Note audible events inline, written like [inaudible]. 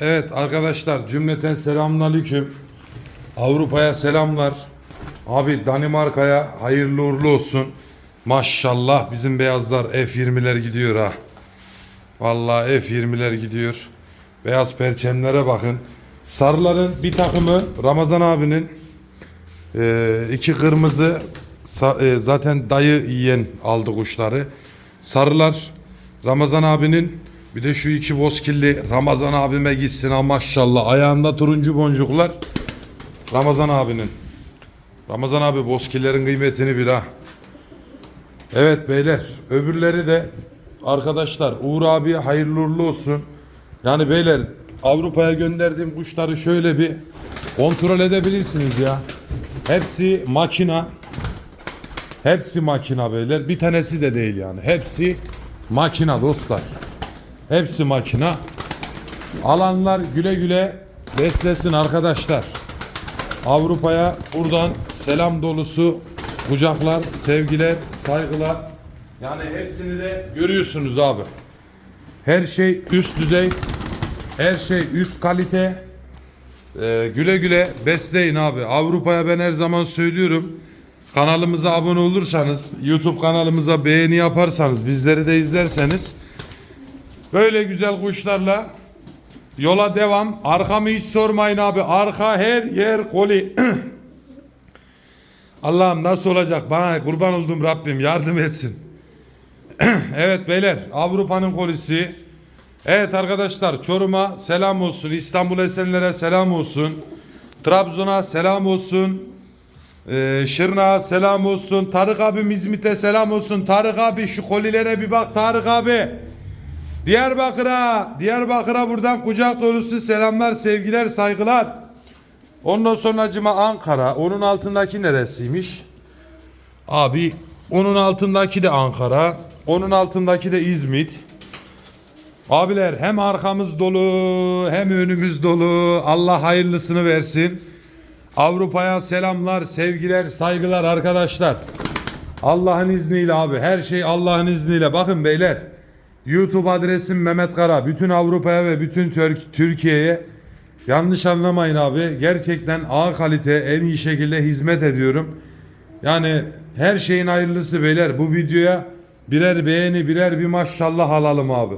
Evet arkadaşlar cümleten selamünaleyküm. Avrupa'ya selamlar. Abi Danimarka'ya hayırlı uğurlu olsun. Maşallah bizim beyazlar F20'ler gidiyor ha. Vallahi F20'ler gidiyor. Beyaz perçemlere bakın. Sarıların bir takımı Ramazan abinin ee, iki kırmızı e, zaten dayı yiyen aldı kuşları. Sarılar Ramazan abinin bir de şu iki bozkilli Ramazan abime gitsin ha maşallah. Ayağında turuncu boncuklar Ramazan abinin. Ramazan abi bozkillerin kıymetini bil ha. Evet beyler öbürleri de arkadaşlar Uğur abiye hayırlı uğurlu olsun. Yani beyler Avrupa'ya gönderdiğim kuşları şöyle bir kontrol edebilirsiniz ya. Hepsi makina. Hepsi makina beyler. Bir tanesi de değil yani. Hepsi makina dostlar. Hepsi makina. Alanlar güle güle beslesin arkadaşlar. Avrupa'ya buradan selam dolusu kucaklar, sevgiler, saygılar. Yani hepsini de görüyorsunuz abi. Her şey üst düzey. Her şey üst kalite. Ee, güle güle besleyin abi. Avrupa'ya ben her zaman söylüyorum. Kanalımıza abone olursanız, YouTube kanalımıza beğeni yaparsanız, bizleri de izlerseniz böyle güzel kuşlarla yola devam. Arkamı hiç sormayın abi. Arka her yer koli. [clears throat] Allah'ım nasıl olacak? Bana kurban olduğum Rabbim yardım etsin. [clears throat] evet beyler Avrupa'nın kolisi. Evet arkadaşlar Çorum'a selam olsun. İstanbul Esenler'e selam olsun. Trabzon'a selam olsun. Ee, Şırnak'a selam olsun. Tarık abim İzmit'e selam olsun. Tarık abi şu kolilere bir bak Tarık abi. Diyarbakır'a, Diyarbakır'a buradan kucak dolusu selamlar, sevgiler, saygılar. Ondan sonra acıma Ankara. Onun altındaki neresiymiş? Abi onun altındaki de Ankara. Onun altındaki de İzmit. Abiler hem arkamız dolu hem önümüz dolu. Allah hayırlısını versin. Avrupa'ya selamlar, sevgiler, saygılar arkadaşlar. Allah'ın izniyle abi. Her şey Allah'ın izniyle. Bakın beyler. YouTube adresim Mehmet Kara. Bütün Avrupa'ya ve bütün Tür- Türkiye'ye yanlış anlamayın abi. Gerçekten A kalite en iyi şekilde hizmet ediyorum. Yani her şeyin hayırlısı beyler. Bu videoya birer beğeni birer bir maşallah alalım abi.